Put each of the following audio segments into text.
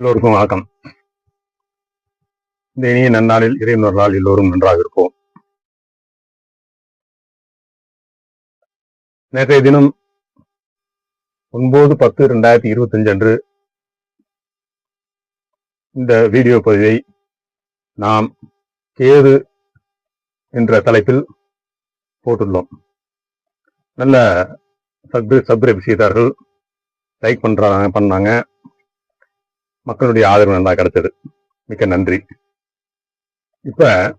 எல்லோருக்கும் வணக்கம். இந்த இனிய நன்னாளில் இறைவனர் நாள் எல்லோரும் நன்றாக இருப்போம். நேற்றைய தினம் ஒன்பது பத்து ரெண்டாயிரத்தி இருபத்தஞ்சு அன்று இந்த வீடியோ பதிவை நாம் கேது என்ற தலைப்பில் போட்டுள்ளோம். நல்ல சப்ரு சப்ஸ்கிரைப் செய்தார்கள் லைக் பண்றாங்க பண்ணாங்க. மக்களுடைய ஆதரவு நல்லா கிடைச்சது மிக்க நன்றி. இப்ப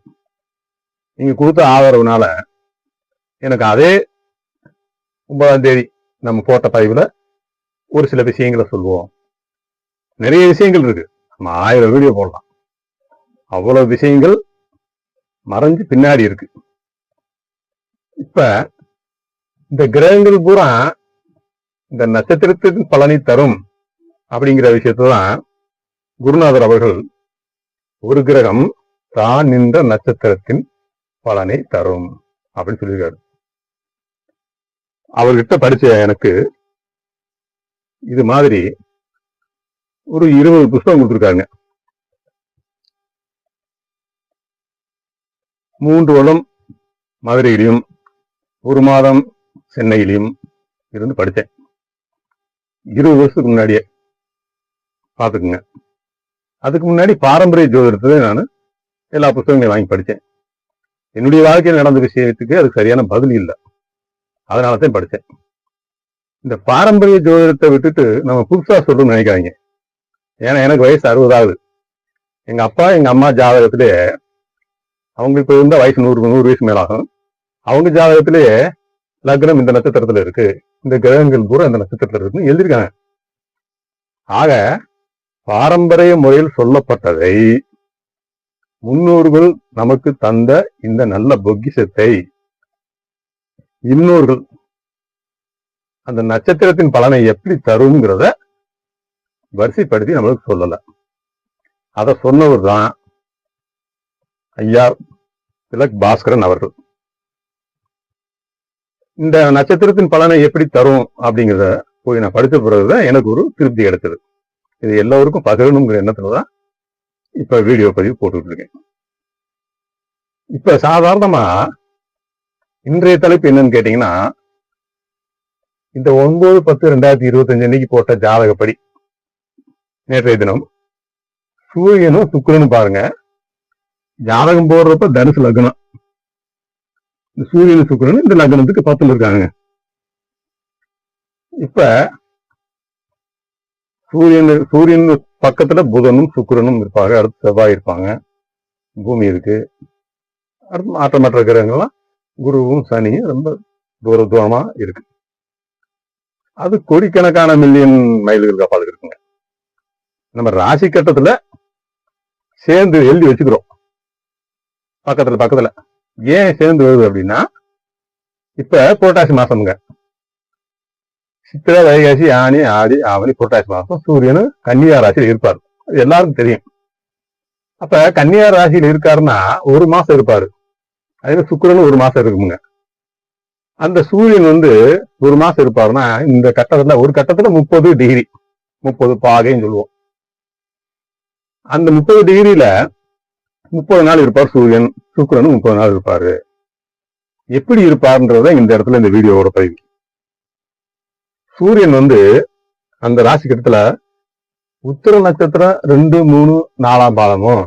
நீங்க கொடுத்த ஆதரவுனால எனக்கு அதே ஒன்பதாம் தேதி நம்ம போட்ட பதிவுல ஒரு சில விஷயங்களை சொல்லுவோம். நிறைய விஷயங்கள் இருக்கு. நம்ம ஆயிரம் வீடியோ போடலாம். அவ்வளவு விஷயங்கள் மறைஞ்சு பின்னாடி இருக்கு. இப்ப இந்த கிரகங்கள் பூரா இந்த நட்சத்திரத்தின் பலனை தரும் அப்படிங்கிற விஷயத்தான் குருநாதர் அவர்கள் ஒரு கிரகம் தான் நின்ற நட்சத்திரத்தின் பலனை தரும் அப்படின்னு சொல்லியிருக்காரு. அவர்கிட்ட படிச்ச எனக்கு இது மாதிரி ஒரு இருபது புஸ்தகம் கொடுத்துருக்காங்க மூன்று வருடம் மதுரையிலையும் ஒரு மாதம் சென்னையிலையும் இருந்து படித்தேன். இருபது வருஷத்துக்கு முன்னாடியே பார்த்துக்குங்க. அதுக்கு முன்னாடி பாரம்பரிய ஜோதிடத்துல நான் எல்லா புத்தகங்களையும் வாங்கி படித்தேன் என்னுடைய வாழ்க்கையில் நடந்த விஷயத்துக்கு அதுக்கு சரியான பதில் இல்லை. அதனால தான் படித்தேன் இந்த பாரம்பரிய ஜோதிடத்தை விட்டுட்டு நம்ம புதுசாக சொல்லணும்னு நினைக்காதீங்க. ஏன்னா எனக்கு வயசு அறுபதாவது எங்கள் அப்பா எங்கள் அம்மா ஜாதகத்திலே அவங்களுக்கு இப்ப வயசு நூறு நூறு வயசு மேலாகும் அவங்க ஜாதகத்திலேயே லக்னம் இந்த நட்சத்திரத்தில் இருக்கு. இந்த கிரகங்கள் பூரா இந்த நட்சத்திரத்தில் இருக்குன்னு எழுதியிருக்காங்க. ஆக பாரம்பரிய முறையில் சொல்லப்பட்டதை முன்னோர்கள் நமக்கு தந்த இந்த நல்ல பொக்கிஷத்தை இன்னோர்கள் அந்த நட்சத்திரத்தின் பலனை எப்படி தருங்கிறத வரிசைப்படுத்தி நம்மளுக்கு சொல்லல. அத சொன்னவர் தான் ஐயா திலக் பாஸ்கரன் அவர்கள். இந்த நட்சத்திரத்தின் பலனை எப்படி தரும் அப்படிங்கிறத போய் நான் படித்த பிறகுதான் எனக்கு ஒரு திருப்தி கிடைச்சது இது எல்லோருக்கும் பகிரணுங்கிற எண்ணத்துலதான் இப்ப வீடியோ பதிவு போட்டுட்டு இருக்கேன் இப்ப சாதாரணமா இன்றைய தலைப்பு என்னன்னு கேட்டீங்கன்னா இந்த ஒன்பது பத்து ரெண்டாயிரத்தி இருபத்தஞ்சு அன்னைக்கு போட்ட ஜாதகப்படி நேற்றைய தினம் சூரியனும் சுக்கரனும் பாருங்க. ஜாதகம் போடுறப்ப தனுசு லக்னம். இந்த சூரியன் சுக்கரன் இந்த லக்னத்துக்கு பத்துல இருக்காங்க. இப்ப சூரியன் சூரியன் பக்கத்துல புதனும் சுக்கிரனும் இருப்பாங்க. அடுத்து செவ்வாய் இருப்பாங்க. பூமி இருக்கு. அடுத்து மாற்றமற்ற கிரகங்கள்லாம் குருவும் சனியும் ரொம்ப தூர தூரமா இருக்கு. அது கோடிக்கணக்கான மில்லியன் மைல்கள் அப்பால் இருக்குங்க நம்ம ராசி கட்டத்துல சேர்ந்து எழுதி வச்சுக்கிறோம். பக்கத்துல பக்கத்துல. ஏன் சேர்ந்து வருது அப்படின்னா இப்ப புரட்டாசி மாசம்ங்க. சித்திரை வைகாசி ஆணி ஆடி ஆவணி புரட்டாசி மாசம் சூரியன் கன்னியா ராசியில் இருப்பார் அது எல்லாருக்கும் தெரியும் அப்ப கன்னியா ராசியில் இருக்காருன்னா ஒரு மாசம் இருப்பாரு அதே சுக்கரன் ஒரு மாசம் இருக்குமுங்க அந்த சூரியன் வந்து ஒரு மாசம் இருப்பாருன்னா இந்த கட்டத்துல ஒரு கட்டத்துல முப்பது டிகிரி முப்பது பாகைன்னு சொல்லுவோம் அந்த முப்பது டிகிரியில முப்பது நாள் இருப்பார் சூரியன் சுக்கிரனும் முப்பது நாள் இருப்பாரு எப்படி இருப்பாருன்றத இந்த இடத்துல இந்த வீடியோவோட பதிவு சூரியன் வந்து அந்த ராசி கட்டத்துல உத்திர நட்சத்திரம் ரெண்டு மூணு நாலாம் பாதமும்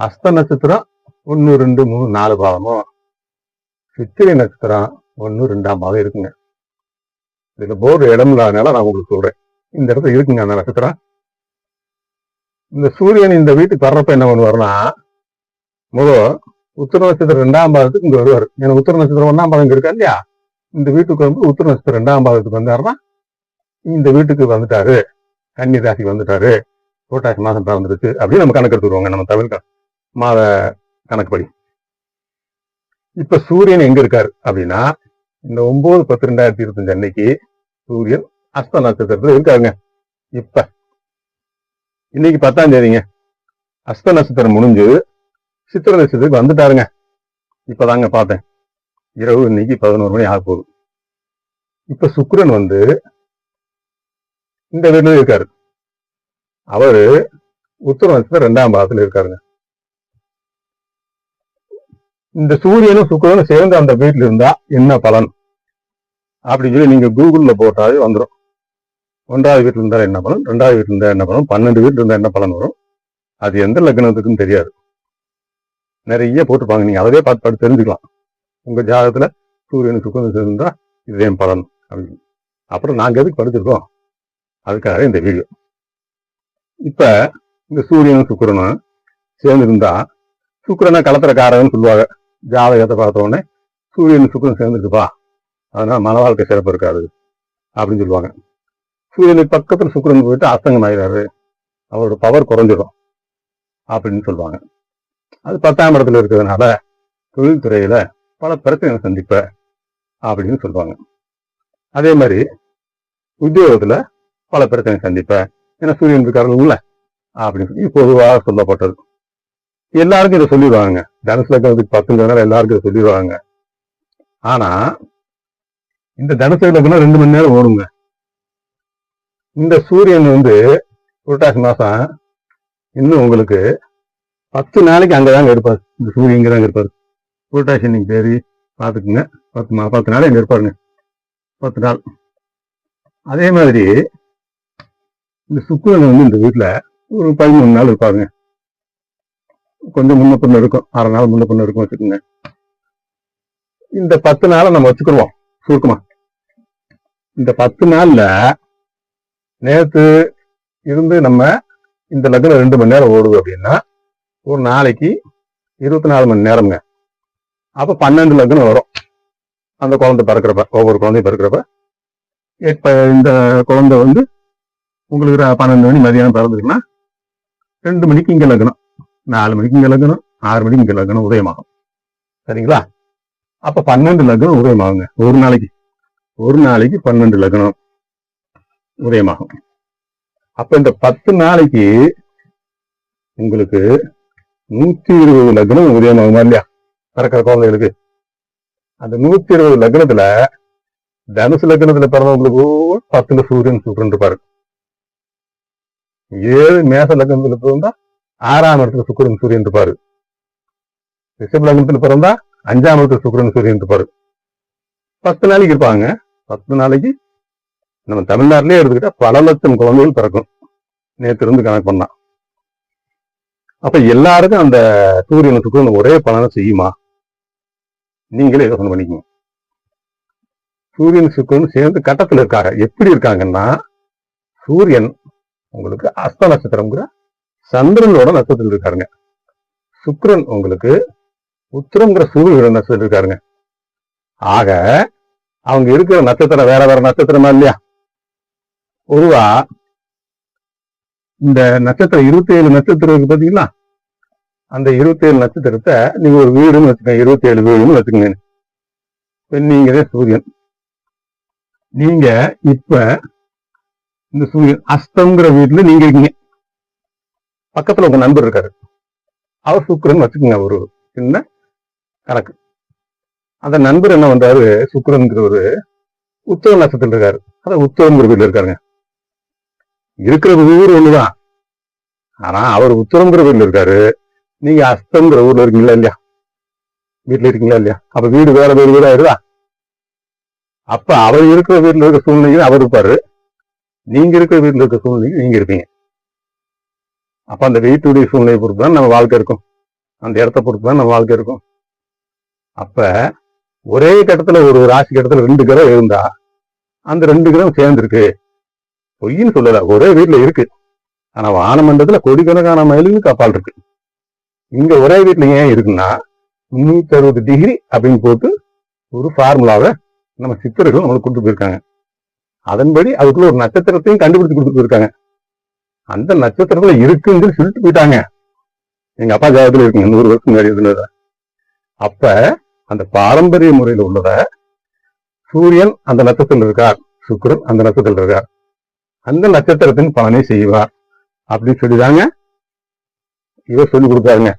அஸ்த நட்சத்திரம் ஒன்னு ரெண்டு மூணு நாலு பாதமும் சித்திரை நட்சத்திரம் ஒன்னு ரெண்டாம் பாதம் இருக்குங்க. இதுல போர்டு இடம் இல்லாதனால நான் உங்களுக்கு சொல்றேன். இந்த இடத்துல இருக்குங்க அந்த நட்சத்திரம். இந்த சூரியன் இந்த வீட்டுக்கு வர்றப்ப என்ன பண்ணுவாருன்னா முதல் உத்திர நட்சத்திரம் ரெண்டாம் பாதத்துக்கு இங்க வருவார். ஏன்னா உத்திர நட்சத்திரம் ஒன்னாம் பாதம் இங்க இருக்கா இல்லையா? இந்த வீட்டுக்கு வந்து உத்திர நட்சத்திரம் ரெண்டாம் பாதத்துக்கு வந்தாருன்னா இந்த வீட்டுக்கு வந்துட்டாரு. கன்னி ராசி வந்துட்டாரு. புரட்டாசி மாதம் பிறந்துருச்சு அப்படின்னு நம்ம கணக்கு எடுத்துருவாங்க நம்ம தமிழ் மாத கணக்குப்படி. இப்ப சூரியன் எங்க இருக்காரு அப்படின்னா இந்த ஒன்பது பத்து ரெண்டாயிரத்தி இருபத்தஞ்சு அன்னைக்கு சூரியன் அஸ்த நட்சத்திரத்துல இருக்காருங்க. இப்ப இன்னைக்கு பத்தாம் தேதிங்க. அஸ்த நட்சத்திரம் முடிஞ்சு சித்திர நட்சத்திரத்துக்கு வந்துட்டாருங்க. இப்பதாங்க பார்த்தேன். இரவு இன்னைக்கு பதினோரு மணி ஆக போகுது இப்ப சுக்கரன் வந்து இந்த வீட்டுல இருக்காரு. அவரு உத்தர ரெண்டாம் பாகத்துல இருக்காருங்க. இந்த சூரியனும் சுக்கரனும் சேர்ந்து அந்த வீட்டுல இருந்தா என்ன பலன்? அப்படின்னு சொல்லி நீங்க கூகுள்ல போட்டாலே வந்துடும் ஒன்றாவது வீட்டுல இருந்தா என்ன பலன்? ரெண்டாவது வீட்டுல இருந்தா என்ன பலன்? பன்னெண்டு வீட்டுல இருந்தா என்ன பலன் வரும்? அது எந்த லக்னத்துக்குன்னு தெரியாது. நிறைய போட்டிருப்பாங்க. நீங்க அதவே பார்த்து பார்த்து தெரிஞ்சுக்கலாம். உங்க ஜாதகத்துல சூரியனுக்கு சுக்கரன் சேர்ந்தா இதே பலன் அப்படின்னு. அப்புறம் நாங்க எதுக்கு படிச்சிருக்கோம்? அதுக்காக இந்த வீடியோ. இப்போ இந்த சூரியனும் சுக்கரனும் சேர்ந்துருந்தா சுக்கரனை சுக்கிரனை கலத்திரக்காரன்னு சொல்லுவாங்க. ஜாதகத்தை பார்த்த உடனே சூரியன் சுக்கிரன் சேர்ந்துருக்குப்பா அதனால் மன வாழ்க்கை சிறப்பு இருக்காது அப்படின்னு சொல்லுவாங்க. சூரியனுக்கு பக்கத்தில் சுக்கரன் போயிட்டு அஸ்தங்கம் ஆகிறாரு அவரோட பவர் குறைஞ்சிடும் அப்படின்னு சொல்லுவாங்க. அது பத்தாம் இடத்துல இருக்கிறதுனால தொழில்துறையில் பல பிரச்சனைகளை சந்திப்ப அப்படின்னு சொல்லுவாங்க. அதே மாதிரி உத்தியோகத்தில் பல பிரச்சனை சந்திப்பேன். ஏன்னா சூரியன் இருக்காருல்ல அப்படின்னு சொல்லி பொதுவாக சொல்லப்பட்டது. எல்லாருக்கும் இதை சொல்லிடுவாங்க. தனுசு லக்னத்துக்கு பத்துங்கிறதுனால எல்லாருக்கும் இதை சொல்லிடுவாங்க. ஆனா இந்த தனுசு லக்னம் ரெண்டு மணி நேரம் ஓடுங்க. இந்த சூரியன் வந்து புரட்டாசி மாசம் இன்னும் உங்களுக்கு பத்து நாளைக்கு அங்கதாங்க இருப்பார். இந்த சூரியன் இங்கதாங்க இருப்பார். புரட்டாசி இன்னைக்கு பேரி பார்த்துக்குங்க. பத்து மா பத்து நாள் இங்க இருப்பாருங்க. பத்து நாள். அதே மாதிரி இந்த சுக்கிரன் வந்து இந்த வீட்டில் ஒரு பதிமூணு நாள் இருப்பாருங்க. கொஞ்சம் முன்ன பின்ன இருக்கும். அரை நாள் முன்ன பின்ன இருக்கும் வச்சுக்கோங்க. இந்த பத்து நாளை நம்ம வச்சுக்கிடுவோம் சுருக்கமா. இந்த பத்து நாள்ல நேத்து இருந்து நம்ம இந்த லக்னம் ரெண்டு மணி நேரம் ஓடுது அப்படின்னா ஒரு நாளைக்கு இருபத்தி நாலு மணி நேரம்ங்க. அப்ப பன்னெண்டு லக்னம் வரும். அந்த குழந்தை பிறக்கிறப்ப ஒவ்வொரு குழந்தையும் பிறக்கிறப்ப. இப்ப இந்த குழந்தை வந்து உங்களுக்கு பன்னெண்டு மணி மதியானம் பிறந்துருக்குன்னா ரெண்டு மணிக்கு இங்க லக்னம் நாலு மணிக்கு இங்க லக்னம் ஆறு மணிக்கு இங்க லக்னம் உதயமாகும். சரிங்களா? அப்ப பன்னெண்டு லக்னம் உதயமாகுங்க. ஒரு நாளைக்கு ஒரு நாளைக்கு பன்னெண்டு லக்னம் உதயமாகும். அப்ப இந்த பத்து நாளைக்கு உங்களுக்கு நூத்தி இருபது லக்னம் உதயமாகுமா இல்லையா? பிறக்கிற குழந்தைகளுக்கு. அந்த நூத்தி இருபது லக்னத்துல தனுசு லக்னத்துல பிறந்தவங்களுக்கு பத்துல சூரியன் சூரியன் இருப்பாரு. ஏழு மேச லக்னத்துல பிறந்தா ஆறாம் இடத்துல சுக்கிரன் சூரியன் இருப்பாரு. ரிஷப் லக்னத்துல பிறந்தா அஞ்சாம் இடத்துல சுக்கிரன் சூரியன் இருப்பாரு. பத்து நாளைக்கு இருப்பாங்க. பத்து நாளைக்கு நம்ம தமிழ்நாட்டிலே எடுத்துக்கிட்டா பல லட்சம் குழந்தைகள் பிறக்கும். நேற்று இருந்து கணக்கு பண்ணா. அப்ப எல்லாருக்கும் அந்த சூரியன் சுக்கரன் ஒரே பலனை செய்யுமா? நீங்களே யோசனை பண்ணிக்கோங்க. சூரியன் சுக்கரன் சேர்ந்து கட்டத்தில் இருக்காங்க. எப்படி இருக்காங்கன்னா சூரியன் உங்களுக்கு அஸ்த நட்சத்திரம்ங்கிற சந்திரனோட நட்சத்திரத்தில் இருக்காருங்க. சுக்கிரன் உங்களுக்கு உத்திரம்ங்கிற சூரியனோட நட்சத்திரம் இருக்காருங்க. ஆக அவங்க இருக்கிற நட்சத்திரம் வேற வேற நட்சத்திரமா இல்லையா? பொதுவா இந்த நட்சத்திரம் இருபத்தி ஏழு நட்சத்திரம் இருக்கு பாத்தீங்களா? அந்த இருபத்தி ஏழு நட்சத்திரத்தை நீங்க ஒரு வீடுன்னு வச்சுக்கோங்க இருபத்தி ஏழு வீடுன்னு வச்சுக்கோங்க. நீங்க நீங்களே சூரியன். நீங்க இப்ப இந்த சூரியன் அஸ்தம்ங்கிற வீட்டுல நீங்க இருக்கீங்க. பக்கத்துல உங்க நண்பர் இருக்காரு. அவர் சுக்கரன் வச்சுக்கோங்க ஒரு சின்ன கணக்கு. அந்த நண்பர் என்ன பண்றாரு சுக்கிரன்கிறவரு உத்தவ நட்சத்திரம் இருக்காரு. அதான் உத்தவங்கிற வீட்டுல இருக்காருங்க. இருக்கிற ஊர் ஒண்ணுதான். ஆனா அவர் உத்தரங்கிற வீட்டுல இருக்காரு. நீங்க அஸ்தங்கிற ஊர்ல இருக்கீங்களா இல்லையா? வீட்டுல இருக்கீங்களா இல்லையா? அப்ப வீடு வேற வேறு வீடா இருதா அப்ப அவர் இருக்கிற வீட்டுல இருக்க சூழ்நிலைக்கு அவர் இருப்பாரு. நீங்க இருக்கிற வீட்டில் இருக்க சூழ்நிலைக்கு நீங்க இருப்பீங்க. அப்ப அந்த வீட்டுடைய சூழ்நிலையை பொறுத்து தான் நம்ம வாழ்க்கை இருக்கும். அந்த இடத்த பொறுத்து தான் நம்ம வாழ்க்கை இருக்கும். அப்ப ஒரே கட்டத்துல ஒரு ராசி கட்டத்துல ரெண்டு கிரகம் இருந்தா அந்த ரெண்டு கிரகம் சேர்ந்துருக்கு. பொய்ன்னு சொல்லல ஒரே வீட்டுல இருக்கு. ஆனா வானமண்டலத்துல கொடிக்கணக்கான மயிலுக்கு கப்பால் இருக்கு. இங்க ஒரே வீட்டுல ஏன் இருக்குன்னா முன்னூத்தி அறுபது டிகிரி அப்படின்னு போட்டு ஒரு ஃபார்முலாவை நம்ம சித்தர்கள் நம்மளுக்கு கொண்டு போயிருக்காங்க. அதன்படி அதுக்குள்ள ஒரு நட்சத்திரத்தையும் கண்டுபிடிச்சு கொடுத்துருக்காங்க அந்த நட்சத்திரத்துல இருக்குன்னு சொல்லிட்டு போயிட்டாங்க. எங்க அப்பா ஜாதகத்துல இருக்குங்க நூறு வருஷம் முன்னாடி இருந்தது அப்ப அந்த பாரம்பரிய முறையில உள்ளத சூரியன் அந்த நட்சத்திரத்தில் இருக்கார் சுக்கரன் அந்த நட்சத்திரத்தில் இருக்கார். அந்த நட்சத்திரத்தின் பலனை செய்வார் அப்படின்னு சொல்லிதாங்க இவர் சொல்லி கொடுத்தாருங்க.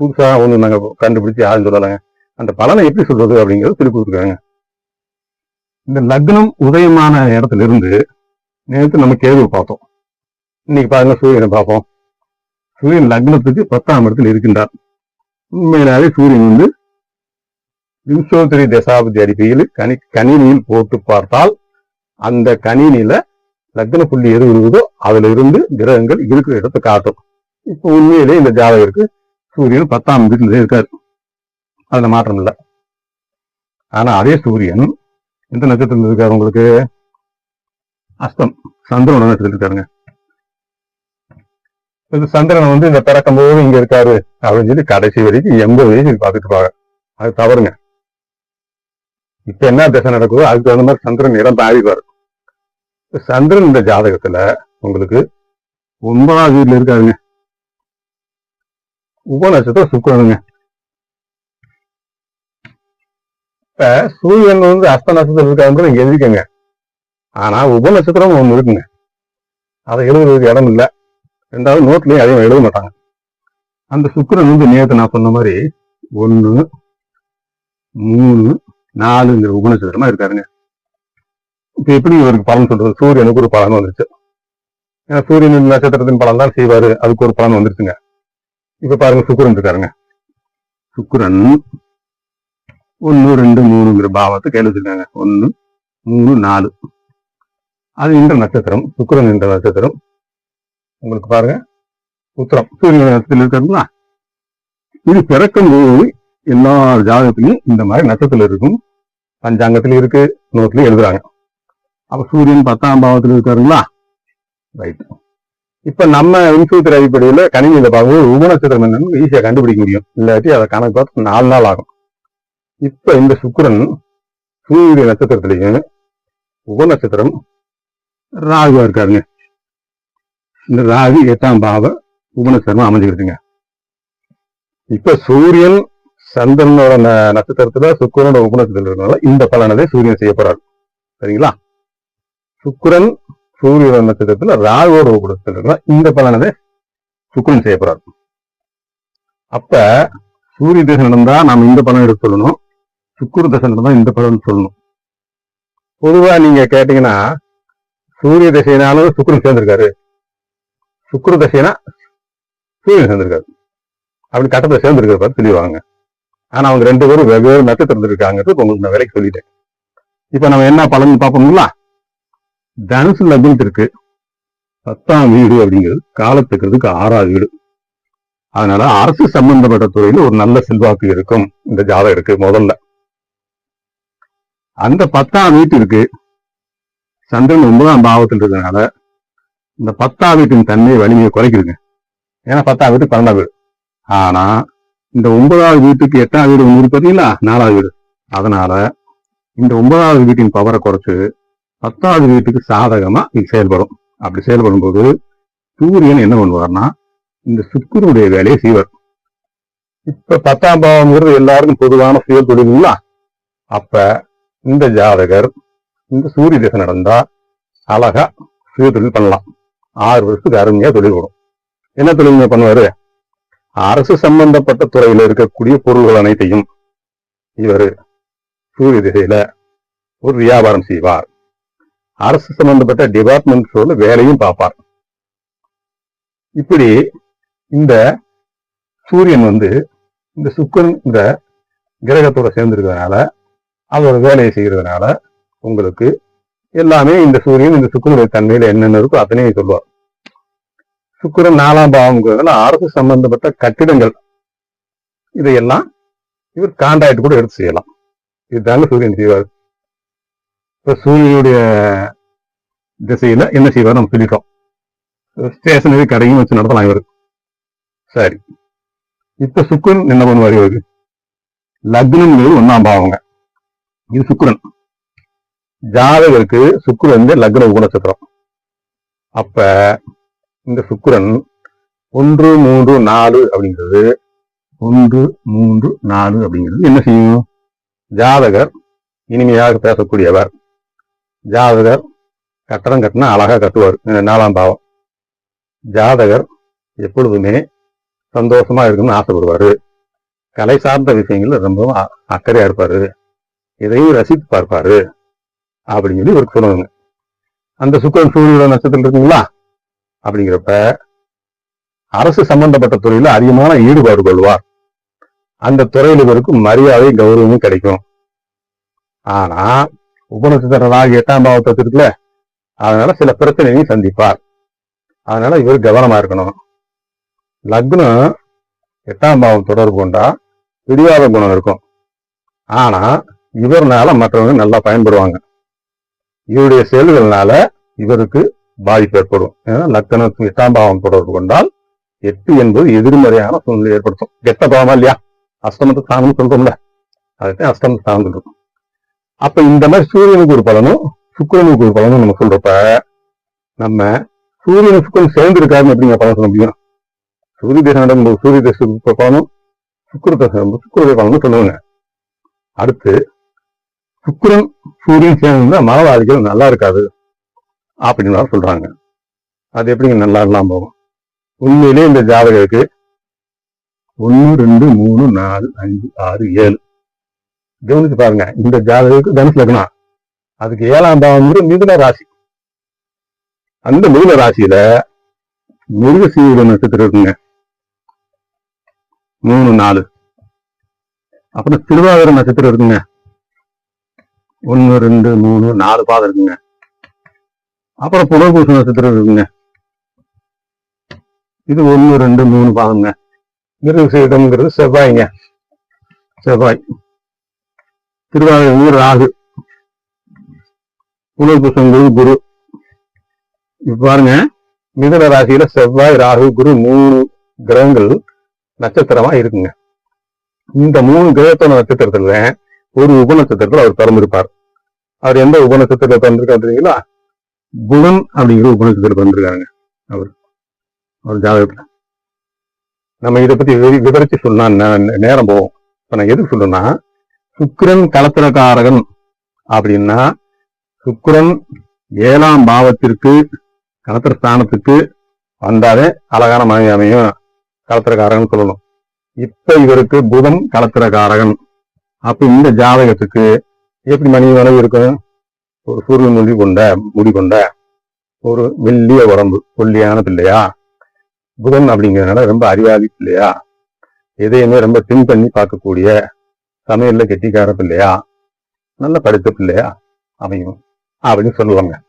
புதுசா ஒண்ணு நாங்க கண்டுபிடிச்சு யாரும் சொல்லலைங்க. அந்த பலனை எப்படி சொல்றது அப்படிங்கறத சொல்லி கொடுத்துருக்காங்க இந்த லக்னம் உதயமான இடத்துல இருந்து நேற்று நம்ம கேது பார்த்தோம். இன்னைக்கு பாருங்க சூரியனை பார்ப்போம். சூரியன் லக்னத்துக்கு பத்தாம் இடத்தில் இருக்கின்றார். உண்மையிலாவே சூரியன் வந்து விம்சோத்திரி தசாபதி அடிப்படையில் கனி கணினியில் போட்டு பார்த்தால் அந்த கணினியில லக்ன புள்ளி எது இருக்குதோ அதுல இருந்து கிரகங்கள் இருக்கிற இடத்தை காட்டும். இப்போ உண்மையிலே இந்த ஜாதகருக்கு சூரியன் பத்தாம் வீட்டுல இருக்காரு. அதுல மாற்றம் இல்லை. ஆனா அதே சூரியன் எந்த நட்சத்திரத்தில் இருக்காரு உங்களுக்கு? அஸ்தம். சந்திரனோட நட்சத்திரத்தில் இருக்காருங்க. இது சந்திரன் வந்து இந்த பிறக்கும் போது இங்க இருக்காரு அப்படின்னு சொல்லி கடைசி வரைக்கும் எண்பது வயசு பார்த்துட்டு இருப்பாங்க அது தவறுங்க. இப்ப என்ன திசை நடக்குதோ அதுக்கு தகுந்த மாதிரி சந்திரன் இடம் தாழிப்பாரு சந்திரன் இந்த ஜாதகத்துல உங்களுக்கு ஒன்பதாம் வீட்டுல இருக்காருங்க. உப நட்சத்திரம் சுக்கரனுங்க. இப்ப சூரியன் வந்து அஸ்த நட்சத்திரம் இருக்காருன்றது நீங்க எழுதிக்கங்க ஆனா உப நட்சத்திரம் ஒண்ணு இருக்குங்க. அதை எழுதுறதுக்கு இடம் இல்ல. ரெண்டாவது நோட்லயும் அதையும் எழுத மாட்டாங்க. அந்த சுக்கரன் வந்து நேற்று நான் சொன்ன மாதிரி ஒண்ணு மூணு நாலுங்கிற உபநட்சத்திரமா இருக்காருங்க. இப்ப எப்படி இவருக்கு பலன் சொல்றது? சூரியனுக்கு ஒரு பலன் வந்துருச்சு. ஏன்னா சூரியன் நட்சத்திரத்தின் பலன் தான் செய்வாரு. அதுக்கு ஒரு பலன் வந்துருச்சுங்க. இப்ப பாருங்க சுக்கரன் இருக்காருங்க. சுக்கரன் ஒன்னு ரெண்டு மூணுங்கிற பாவத்தை கையில் வச்சிருக்காங்க. ஒன்று மூணு நாலு. அது இந்த நட்சத்திரம் சுக்கிரன் என்ற நட்சத்திரம். உங்களுக்கு பாருங்க. உத்தரம். சூரியன் நட்சத்திரம் இருக்காருங்களா? இது பிறக்கும் போது எல்லா ஜாதகத்திலையும் இந்த மாதிரி நட்சத்திரம் இருக்கும். பஞ்சாங்கத்திலையும் இருக்கு நோட்லயும் எழுதுறாங்க. அப்ப சூரியன் பத்தாம் பாவத்துல இருக்காருங்களா? ரைட் இப்ப நம்ம விம்சூத்திர அடிப்படையில கணினியில பார்க்கும்போது உப நட்சத்திரம் என்னன்னு ஈஸியா கண்டுபிடிக்க முடியும். இல்லாட்டி அதை கணக்கு பார்த்து நாலு நாள் ஆகும். இப்ப இந்த சுக்கரன் சூரிய நட்சத்திரத்திலையும் உப நட்சத்திரம் ராகுவா இருக்காருங்க. இந்த ராகு எட்டாம் பாவ உபநட்சத்திரமா அமைஞ்சுக்கிட்டுங்க இப்ப சூரியன் சந்திரனோட நட்சத்திரத்துல சுக்கரனோட உபநட்சத்திரம் இருக்கனால இந்த பலனதை சூரியன் செய்ய போறாரு. சரிங்களா? சுக்கரன் சூரியனோட நட்சத்திரத்துல ராகுவோட உபநட்சத்திரம் இருக்கனால இந்த பலனதை சுக்கரன் செய்ய போறாரு. அப்ப சூரிய தசை நடந்தா நாம இந்த பலன் எடுத்து சொல்லணும் சுக்குரு தசை தான் இந்த பலன் சொல்லணும். பொதுவா நீங்க கேட்டீங்கன்னா சூரிய தசைனாலும் சுக்குரன் சேர்ந்திருக்காரு. சுக்குரு தசைனா சூரியன் சேர்ந்திருக்காரு. அப்படி கட்டத்தை சேர்ந்திருக்கிற தெளிவாங்க. ஆனா அவங்க ரெண்டு பேரும் வெவ்வேறு நட்சத்திரம் இருக்காங்கிறது உங்களுக்கு நான் விலைக்கு சொல்லிட்டேன். இப்ப நம்ம என்ன பலன் பார்ப்போம்ங்களா தனுசு லக்னத்து இருக்கு. பத்தாம் வீடு அப்படிங்கிறது காலத்துக்கிறதுக்கு ஆறாவது வீடு. அதனால அரசு சம்பந்தப்பட்ட துறையில ஒரு நல்ல செல்வாக்கு இருக்கும். இந்த ஜாதகம் இருக்கு முதல்ல. அந்த பத்தாம் வீட்டிற்கு சந்திரன் ஒன்பதாம் பாவத்தில் இருக்கிறதுனால இந்த பத்தாம் வீட்டின் தன்மையை வலிமையை குறைக்குதுங்க ஏன்னா பத்தாம் வீட்டுக்கு பன்னெண்டாம் வீடு. ஆனா இந்த ஒன்பதாவது வீட்டுக்கு எட்டாம் வீடு ஒன்று பார்த்தீங்களா நாலாவது வீடு. அதனால இந்த ஒன்பதாவது வீட்டின் பவரை குறைச்சு பத்தாவது வீட்டுக்கு சாதகமா இது செயல்படும். அப்படி செயல்படும் போது சூரியன் என்ன பண்ணுவார்னா இந்த சுக்கிரனுடைய வேலையை செய்வார். இப்ப பத்தாம் பாவம்ங்கிறது எல்லாருக்கும் பொதுவான சுய தொழிலுங்களா? அப்ப இந்த ஜாதகர் இந்த சூரிய திசை நடந்தா அழகா சுய தொழில் பண்ணலாம். ஆறு வருஷத்துக்கு அருமையா தொழில் வரும். என்ன தொழில் பண்ணுவாரு? அரசு சம்பந்தப்பட்ட துறையில இருக்கக்கூடிய பொருள்கள் அனைத்தையும் இவர் சூரிய திசையில ஒரு வியாபாரம் செய்வார். அரசு சம்பந்தப்பட்ட டிபார்ட்மெண்ட் வேலையும் பார்ப்பார். இப்படி இந்த சூரியன் வந்து இந்த சுக்கன் இந்த கிரகத்தோட சேர்ந்திருக்கிறதுனால அதோட வேலையை செய்யறதுனால உங்களுக்கு எல்லாமே இந்த சூரியன் இந்த சுக்கரனுடைய தன்மையில என்னென்ன இருக்கோ அத்தனையும் சொல்லுவார். சுக்கரன் நாலாம் பாவம்ங்கிறதுனால அரசு சம்பந்தப்பட்ட கட்டிடங்கள். இதையெல்லாம் இவர் கான்ட்ராக்ட் கூட எடுத்து செய்யலாம். இதுதாங்க சூரியன் செய்வார். இப்ப சூரியனுடைய திசையில என்ன செய்வார் நம்ம சொல்லிட்டோம். ஸ்டேஷனரி கடையும் வச்சு நடத்தலாம் இவருக்கு சரி. இப்ப சுக்குன் என்ன பண்ணுவார் இவருக்கு? லக்னம்ங்கிறது ஒன்னாம் பாவங்க. இது சுக்கரன். ஜாதகருக்கு சுக்கரன் வந்து லக்ன உபநட்சத்திரம் அப்ப இந்த சுக்கரன் ஒன்று மூன்று நாலு அப்படிங்கிறது ஒன்று மூன்று நாலு அப்படிங்கிறது என்ன செய்யும்? ஜாதகர் இனிமையாக பேசக்கூடியவர். ஜாதகர் கட்டடம் கட்டினா அழகா கட்டுவார். நாலாம் பாவம். ஜாதகர் எப்பொழுதுமே சந்தோஷமா இருக்கணும்னு ஆசைப்படுவாரு. கலை சார்ந்த விஷயங்கள்ல ரொம்பவும் அக்கறையா இருப்பாரு. இதையும் ரசித்து பார்ப்பாரு அப்படின்னு சொல்லி இவருக்கு சொல்லுவாங்க அந்த சுக்கரன் சூரிய நட்சத்திரம் இருக்குங்களா? அப்படிங்கிறப்ப அரசு சம்பந்தப்பட்ட துறையில அதிகமான ஈடுபாடு கொள்வார். அந்த துறையில் இவருக்கு மரியாதை கௌரவமும் கிடைக்கும். ஆனா உபநட்சத்திரராக எட்டாம் பாவத்தை இருக்குல்ல அதனால சில பிரச்சனையும் சந்திப்பார். அதனால இவர் கவனமா இருக்கணும். லக்னம் எட்டாம் பாவம் தொடர்பு கொண்டா பிடிவாத குணம் இருக்கும். ஆனா இவர்னால மற்றவங்க நல்லா பயன்படுவாங்க. இவருடைய செயல்கள்னால இவருக்கு பாதிப்பு ஏற்படும். ஏன்னா லக்கணத்துக்கு எட்டாம் பாவம் தொடர்பு கொண்டால் எட்டு என்பது எதிர்மறையான சூழ்நிலை ஏற்படுத்தும். கெட்ட பாவமா இல்லையா? அஷ்டமத்து ஸ்தானம் சொல்றோம்ல. அதுதான் அஷ்டம ஸ்தானம் சொல்றோம். அப்ப இந்த மாதிரி சூரியனுக்கு ஒரு பலனும் சுக்கரனுக்கு ஒரு பலனும் நம்ம சொல்றப்ப நம்ம சூரியன் சுக்கரன் சேர்ந்து இருக்காருன்னு எப்படிங்க பலன் சொல்ல முடியும்? சூரிய தேசம் நடக்கும்போது சூரிய தேசத்துக்கு பலனும் சுக்கர தேசம் சுக்கரத்தை பலனும் சொல்லுவாங்க. அடுத்து சுக்கிரன் சூரியன் சேர்ந்தா மனவாதிகள் நல்லா இருக்காது அப்படின்னு சொல்றாங்க. அது எப்படிங்க நல்லா இல்லாம போகும்? உண்மையிலே இந்த ஜாதகருக்கு ஒன்னு ரெண்டு மூணு நாலு அஞ்சு ஆறு ஏழு. கவனிச்சு பாருங்க இந்த ஜாதகத்துக்கு தனுசு லக்னம். அதுக்கு ஏழாம் பாவம் மிதுன ராசி. அந்த மிதுன ராசியில மிருக சீவிட நட்சத்திரம் இருக்குங்க. மூணு நாலு. அப்புறம் திருவாதிர நட்சத்திரம் இருக்குங்க. ஒன்று ரெண்டு மூணு நாலு பாதம் இருக்குங்க. அப்புறம் புனர்பூச நட்சத்திரம் இருக்குங்க. இது ஒன்று ரெண்டு மூணு பாதங்க மிருகசீடம்ங்கிறது செவ்வாய்ங்க. செவ்வாய். திருவாரூர் ராகு. புனர்பூசங்கிறது குரு. இப்ப பாருங்க. மிதன ராசியில செவ்வாய் ராகு குரு மூணு கிரகங்கள் நட்சத்திரமா இருக்குங்க. இந்த மூணு கிரகத்தோட நட்சத்திரத்துல ஒரு உபநட்சத்திரத்தில் அவர் பிறந்திருப்பார். அவர் எந்த உபநட்சத்திரத்தில் பிறந்திருக்காரு தெரியுங்களா? புதன் அப்படிங்கிற உப பிறந்திருக்காங்க அவர். அவர் ஜாதகத்துல. நம்ம இதை பத்தி விவரி- விவரிச்சு சொன்னா நேரம் போகும். இப்ப நான் எது சொல்றேன்னா சுக்கிரன் கலத்திரக்காரகன் அப்படின்னா சுக்கிரன் ஏழாம் பாவத்திற்கு கலத்திர ஸ்தானத்துக்கு வந்தாலே அழகான மனைவி அமையும். கலத்திரக்காரகன் சொல்லணும். இப்ப இவருக்கு புதன் கலத்திரக்காரகன். அப்ப இந்த ஜாதகத்துக்கு எப்படி மணி மனைவி இருக்கும்? ஒரு சூரியன் முடி கொண்ட முடி கொண்ட ஒரு மெல்லிய உடம்பு கொல்லியான பிள்ளையா? புதன் அப்படிங்கிறதுனால ரொம்ப அறிவாளி பிள்ளையா? எதையுமே ரொம்ப திங்க் பண்ணி பார்க்கக்கூடிய சமையல்ல கெட்டிக்கார பிள்ளையா? நல்ல படித்த பிள்ளையா? அமையும். அப்படின்னு சொல்லுவாங்க.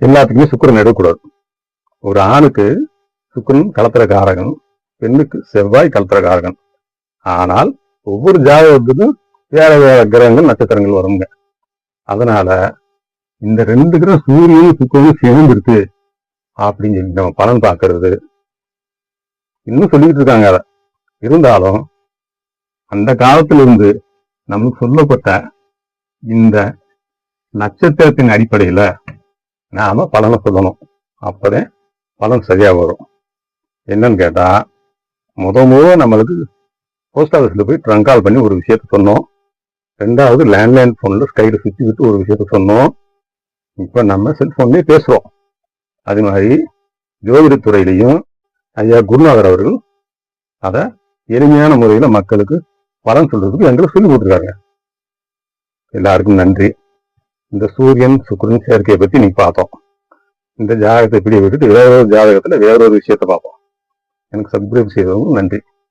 எல்லாத்துக்குமே சுக்கிரன் எடுக்கக்கூடாது. ஒரு ஆணுக்கு சுக்கிரன் கலத்திரக்காரகன் பெண்ணுக்கு செவ்வாய் கலத்திரக்காரகன். ஆனால் ஒவ்வொரு ஜாதகத்துக்கும் வேற வேற கிரகங்கள் நட்சத்திரங்கள் வருங்க. அதனால இந்த ரெண்டு கிரகம் சூரியனும் சுக்கிரனும் சேர்ந்துருக்கு அப்படின்னு சொல்லி நம்ம பலன் பார்க்கறது. இன்னும் சொல்லிட்டு இருக்காங்க அதை. இருந்தாலும் அந்த காலத்துல இருந்து நமக்கு சொல்லப்பட்ட இந்த நட்சத்திரத்தின் அடிப்படையில நாம பலனை சொல்லணும். அப்பதே பலன் சரியா வரும். என்னன்னு கேட்டா முத முத நம்மளுக்கு போஸ்ட் ஆஃபீஸ்ல போய் ட்ரங்க் கால் பண்ணி ஒரு விஷயத்த சொன்னோம். ரெண்டாவது லேண்ட்லைன் ஃபோனில் ஸ்கைல சுற்றி விட்டு ஒரு விஷயத்த சொன்னோம். இப்போ நம்ம செல்ஃபோன்லேயே பேசுகிறோம் அது மாதிரி ஜோதிடத்துறையிலையும் ஐயா குருநாதர் அவர்கள் அதை எளிமையான முறையில் மக்களுக்கு பலன் சொல்றதுக்கு எங்களுக்கு சொல்லி கொடுத்துருக்காங்க எல்லாருக்கும் நன்றி. இந்த சூரியன் சுக்கிரன் சேர்க்கையை பற்றி நீ பார்த்தோம். இந்த ஜாதகத்தை இப்படி விட்டுட்டு வேற ஒரு வேறொரு வேற விஷயத்த பார்ப்போம். எனக்கு சப்ஸ்கிரைப் செய்தவங்க நன்றி.